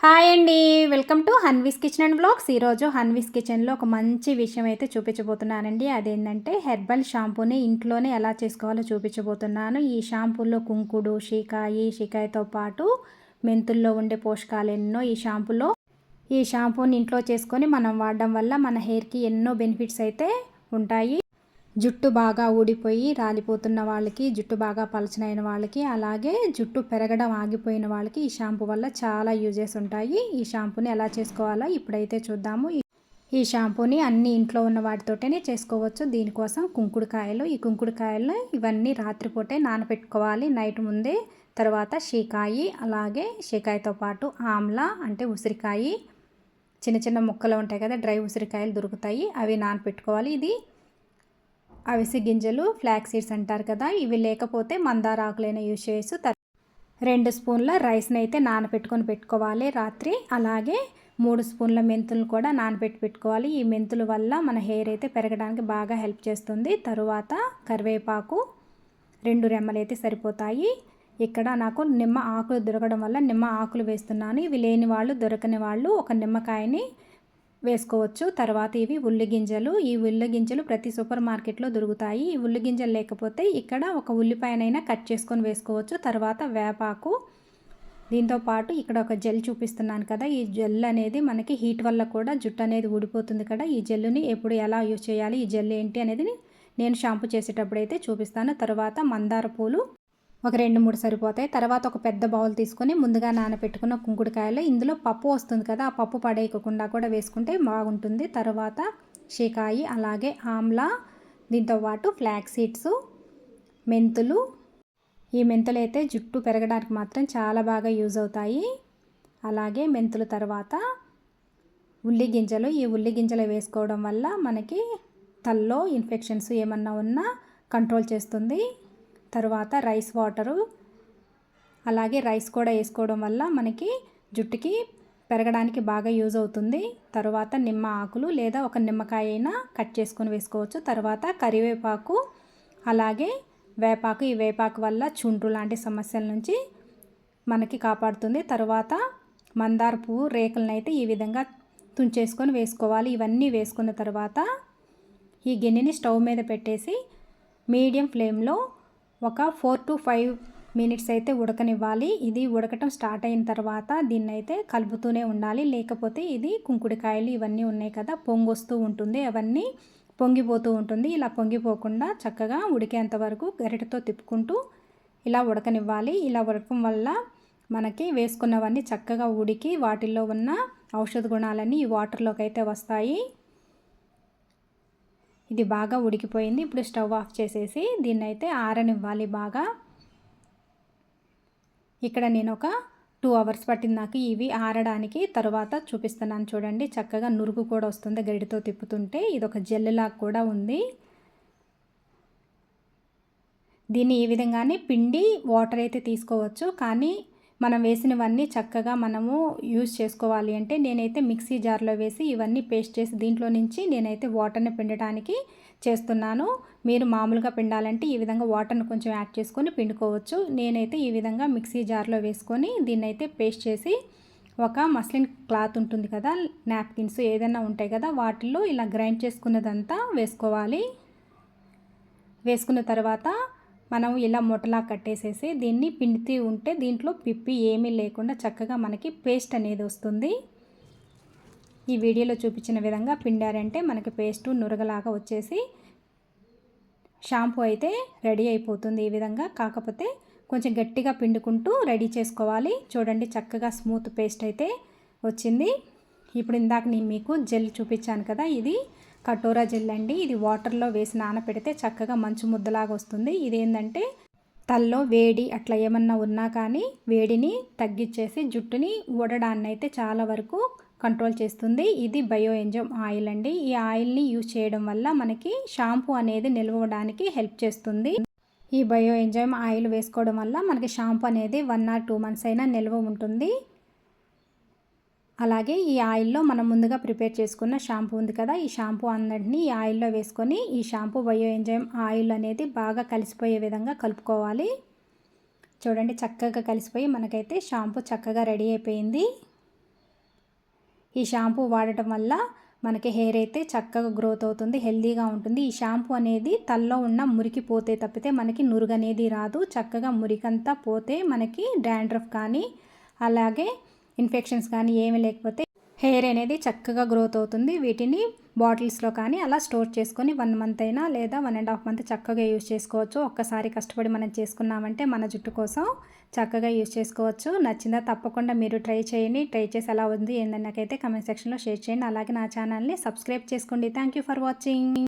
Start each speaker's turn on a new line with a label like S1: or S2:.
S1: Hi అండి. Welcome to Hanvi's kitchen and blogs. ఈరోజు హన్వీస్ కిచెన్లో ఒక మంచి విషయం అయితే చూపించబోతున్నానండి. అదేంటంటే హెర్బల్ షాంపూని ఇంట్లోనే ఎలా చేసుకోవాలో చూపించబోతున్నాను. ఈ షాంపూలో కుంకుడు షీకాయి షీకాయతో పాటు మెంతుల్లో ఉండే పోషకాలు ఎన్నో ఈ షాంపూలో. ఈ షాంపూని ఇంట్లో చేసుకొని మనం వాడడం వల్ల మన హెయిర్కి ఎన్నో బెనిఫిట్స్ అయితే ఉంటాయి. జుట్టు బాగా ఊడిపోయి రాలిపోతున్న వాళ్ళకి జుట్టు బాగా పలచనైన వాళ్ళకి అలాగే జుట్టు పెరగడం ఆగిపోయిన వాళ్ళకి ఈ షాంపూ వల్ల చాలా యూజెస్ ఉంటాయి. ఈ షాంపూని ఎలా చేసుకోవాలో ఇప్పుడైతే చూద్దాము. ఈ షాంపూని అన్ని ఇంట్లో ఉన్న వాటితోటనే చేసుకోవచ్చు. దీనికోసం కుంకుడుకాయలు ఈ కుంకుడుకాయలు ఇవన్నీ రాత్రిపూటే నానబెట్టుకోవాలి నైట్ ముందే తర్వాత షీకాయి అలాగే షీకాయతో పాటు ఆమ్లా అంటే ఉసిరికాయి. చిన్న చిన్న ముక్కలు ఉంటాయి కదా డ్రై ఉసిరికాయలు దొరుకుతాయి. అవి నానపెట్టుకోవాలి. ఇది అవిసె గింజలు ఫ్లాక్ సీడ్స్ అంటారు కదా ఇవి లేకపోతే మందార ఆకులైనా యూజ్ చేయొచ్చు రెండు స్పూన్ల రైస్ని అయితే నానబెట్టుకొని పెట్టుకోవాలి రాత్రి. అలాగే మూడు స్పూన్ల మెంతులు కూడా నానబెట్టి పెట్టుకోవాలి. ఈ మెంతుల వల్ల మన హెయిర్ అయితే పెరగడానికి బాగా హెల్ప్ చేస్తుంది. తరువాత కరివేపాకు రెండు రెమ్మలు అయితే సరిపోతాయి. ఇక్కడ నాకు నిమ్మ ఆకులు దొరకడం వల్ల నిమ్మ ఆకులు వేస్తున్నాను. ఇవి లేని వాళ్ళు దొరకని వాళ్ళు ఒక నిమ్మకాయని వేసుకోవచ్చు. తర్వాత ఇవి ఉల్లి గింజలు. ఈ ఉల్లి గింజలు ప్రతి సూపర్ మార్కెట్లో దొరుకుతాయి. ఈ ఉల్లి గింజలు లేకపోతే ఇక్కడ ఒక ఉల్లిపాయనైనా కట్ చేసుకొని వేసుకోవచ్చు. తర్వాత వేపాకు. దీంతో పాటు ఇక్కడ ఒక జెల్ చూపిస్తున్నాను కదా. ఈ జెల్ అనేది మనకి హీట్ వల్ల కూడా జుట్టు అనేది ఊడిపోతుంది కదా. ఈ జెల్లుని ఎప్పుడు ఎలా యూజ్ చేయాలి? ఈ జెల్ ఏంటి అనేది నేను షాంపూ చేసేటప్పుడు అయితే చూపిస్తాను. తర్వాత మందార పూలు. ఒక రెండు మూడు సరిపోతాయి. తర్వాత ఒక పెద్ద బౌల్ తీసుకొని ముందుగా నానబెట్టుకున్న కుంకుడుకాయలు. ఇందులో పప్పు వస్తుంది కదా ఆ పప్పు పడేయకుండా కూడా వేసుకుంటే బాగుంటుంది. తర్వాత షీకాయి అలాగే ఆమ్లా దీంతో పాటు ఫ్లాక్ సీడ్స్ మెంతులు. ఈ మెంతులు అయితే జుట్టు పెరగడానికి మాత్రం చాలా బాగా యూజ్ అవుతాయి. అలాగే మెంతుల తర్వాత ఉల్లి గింజలు. ఈ ఉల్లి గింజలు వేసుకోవడం వల్ల మనకి తల్లో ఇన్ఫెక్షన్స్ ఏమన్నా ఉన్నా కంట్రోల్ చేస్తుంది. తర్వాత రైస్ వాటరు అలాగే రైస్ కూడా వేసుకోవడం వల్ల మనకి జుట్టుకి పెరగడానికి బాగా యూజ్ అవుతుంది. తర్వాత నిమ్మ ఆకులు లేదా ఒక నిమ్మకాయ అయినా కట్ చేసుకొని వేసుకోవచ్చు. తర్వాత కరివేపాకు అలాగే వేపాకు. ఈ వేపాకు వల్ల చుండ్రు లాంటి సమస్యల నుంచి మనకి కాపాడుతుంది. తర్వాత మందార పువ్వు రేకులను అయితే ఈ విధంగా తుంచేసుకొని వేసుకోవాలి. ఇవన్నీ వేసుకున్న తర్వాత ఈ గిన్నెని స్టవ్ మీద పెట్టేసి మీడియం ఫ్లేమ్లో ఒక ఫోర్ టు ఫైవ్ మినిట్స్ అయితే ఉడకనివ్వాలి. ఇది ఉడకటం స్టార్ట్ అయిన తర్వాత దీన్ని అయితే కలుపుతూనే ఉండాలి. లేకపోతే ఇది కుంకుడికాయలు ఇవన్నీ ఉన్నాయి కదా పొంగొస్తూ ఉంటుంది. అవన్నీ పొంగిపోతూ ఉంటుంది. ఇలా పొంగిపోకుండా చక్కగా ఉడికేంత వరకు గరిటతో తిప్పుకుంటూ ఇలా ఉడకనివ్వాలి. ఇలా ఉడకం వల్ల మనకి వేసుకున్నవన్నీ చక్కగా ఉడికి వాటిల్లో ఉన్న ఔషధ గుణాలన్నీ ఈ వాటర్లోకి అయితే వస్తాయి. ఇది బాగా ఉడికిపోయింది. ఇప్పుడు స్టవ్ ఆఫ్ చేసేసి దీన్ని అయితే ఆరనివ్వాలి బాగా. ఇక్కడ నేను ఒక టూ అవర్స్ పట్టింది నాకు ఇవి ఆరడానికి. తర్వాత చూపిస్తున్నాను చూడండి. చక్కగా నురుగు కూడా వస్తుంది గడితో తిప్పుతుంటే. ఇది ఒక జెల్లులా కూడా ఉంది. దీన్ని ఈ విధంగానే పిండి వాటర్ అయితే తీసుకోవచ్చు. కానీ మనం వేసినవన్నీ చక్కగా మనము యూజ్ చేసుకోవాలి అంటే నేనైతే మిక్సీ జార్లో వేసి ఇవన్నీ పేస్ట్ చేసి దీంట్లో నుంచి నేనైతే వాటర్ని పిండటానికి చేస్తున్నాను. మీరు మామూలుగా పిండాలంటే ఈ విధంగా వాటర్ని కొంచెం యాడ్ చేసుకొని పిండుకోవచ్చు. నేనైతే ఈ విధంగా మిక్సీ జార్లో వేసుకొని దీన్ని అయితే పేస్ట్ చేసి ఒక మస్లిన్ క్లాత్ ఉంటుంది కదా నాప్కిన్స్ ఏదైనా ఉంటాయి కదా వాటిల్లో ఇలా గ్రైండ్ చేసుకున్నదంతా వేసుకోవాలి. వేసుకున్న తర్వాత మనం ఇలా మొటలా కట్టేసేసి దీన్ని పిండితీ ఉంటే దీంట్లో పిప్పి ఏమీ లేకుండా చక్కగా మనకి పేస్ట్ అనేది వస్తుంది. ఈ వీడియోలో చూపించిన విధంగా పిండారంటే మనకి పేస్టు నురగలాగా వచ్చేసి షాంపూ అయితే రెడీ అయిపోతుంది ఈ విధంగా. కాకపోతే కొంచెం గట్టిగా పిండుకుంటూ రెడీ చేసుకోవాలి. చూడండి చక్కగా స్మూత్ పేస్ట్ అయితే వచ్చింది. ఇప్పుడు ఇందాక నేను మీకు జెల్ చూపించాను కదా ఇది. కటోరా జెల్ అండి. ఇది వాటర్లో వేసి నానపెడితే చక్కగా మంచు ముద్దలాగా వస్తుంది. ఇదేంటంటే తల్లో వేడి అట్లా ఏమన్నా ఉన్నా కానీ వేడిని తగ్గించేసి జుట్టుని ఊడడాన్ని అయితే చాలా వరకు కంట్రోల్ చేస్తుంది. ఇది బయో ఎంజమ్ ఆయిల్ అండి. ఈ ఆయిల్ని యూజ్ చేయడం వల్ల మనకి షాంపూ అనేది నిల్వడానికి హెల్ప్ చేస్తుంది. ఈ బయో ఎంజైమ్ ఆయిల్ వేసుకోవడం వల్ల మనకి షాంపూ అనేది వన్ ఆర్ టూ మంత్స్ అయినా నిల్వ ఉంటుంది. అలాగే ఈ ఆయిల్లో మనం ముందుగా ప్రిపేర్ చేసుకున్న షాంపూ ఉంది కదా ఈ షాంపూ అన్నింటినీ ఈ ఆయిల్లో వేసుకొని ఈ షాంపూ బయో ఎంజైమ్ ఆయిల్ అనేది బాగా కలిసిపోయే విధంగా కలుపుకోవాలి. చూడండి చక్కగా కలిసిపోయి మనకైతే షాంపూ చక్కగా రెడీ అయిపోయింది. ఈ షాంపూ వాడటం వల్ల మనకి హెయిర్ అయితే చక్కగా గ్రోత్ అవుతుంది హెల్దీగా ఉంటుంది. ఈ షాంపూ అనేది తల్లో ఉన్న మురికి పోతే తప్పితే మనకి నురుగు అనేది రాదు. చక్కగా మురికంతా పోతే మనకి డాండ్రఫ్ కానీ అలాగే ఇన్ఫెక్షన్స్ కానీ ఏమీ లేకపోతే హెయిర్ అనేది చక్కగా గ్రోత్ అవుతుంది. వీటిని బాటిల్స్లో కానీ అలా స్టోర్ చేసుకొని వన్ మంత్ అయినా లేదా వన్ అండ్ హాఫ్ మంత్ చక్కగా యూజ్ చేసుకోవచ్చు. ఒక్కసారి కష్టపడి మనం చేసుకున్నామంటే మన జుట్టు కోసం చక్కగా యూజ్ చేసుకోవచ్చు. నచ్చిందా తప్పకుండా మీరు ట్రై చేయండి. ట్రై చేసి ఎలా ఉంది ఏందని నాకైతే కమెంట్ సెక్షన్లో షేర్ చేయండి. అలాగే నా ఛానల్ని సబ్స్క్రైబ్ చేసుకోండి. Thank you for watching.